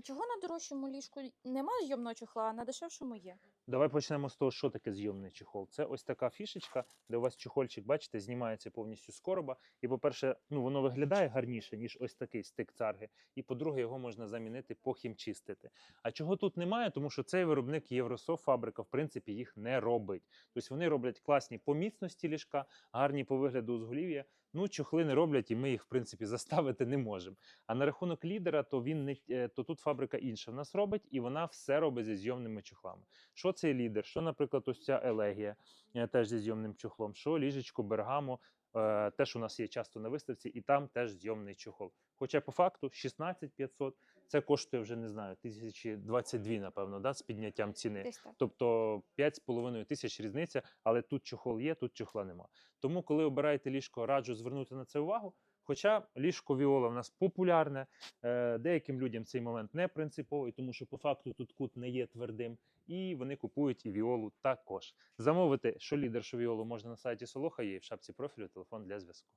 А чого на дорожчому ліжку немає зйомного чохла, а на дешевшому є? Давай почнемо з того, що таке зйомний чехол. Це ось така фішечка, де у вас чехольчик, бачите, знімається повністю з короба. І, по-перше, ну воно виглядає гарніше, ніж ось такий стик царги. І по-друге, його можна замінити, похімчистити. А чого тут немає? Тому що цей виробник Єврософт фабрика, в принципі, їх не робить. Тобто вони роблять класні по міцності ліжка, гарні по вигляду узголів'я. Ну, чохли не роблять, і ми їх, в принципі, заставити не можемо. А на рахунок лідера, то він не е, то тут фабрика інша в нас робить, і вона все робить зі зйомними чохлами. Що цей лідер? Що, наприклад, ось ця елегія е, теж зі зйомним чохлом, що ліжечко Бергамо, е, теж у нас є часто на виставці, і там теж зйомний чохол. Хоча по факту 16500 це коштує вже не знаю, 1022, напевно, да, з підняттям ціни. Тобто 5,5 тисяч різниця, але тут чохол є, тут чохла нема. Тому, коли обираєте ліжко, раджу звернути на це увагу. Хоча ліжко Віола в нас популярне, е, деяким людям цей момент не принциповий, тому що по факту тут кут не є твердим, і вони купують і Віолу також. Замовити, що лідер, що Віолу можна на сайті Солоха є в шапці профілю телефон для зв'язку.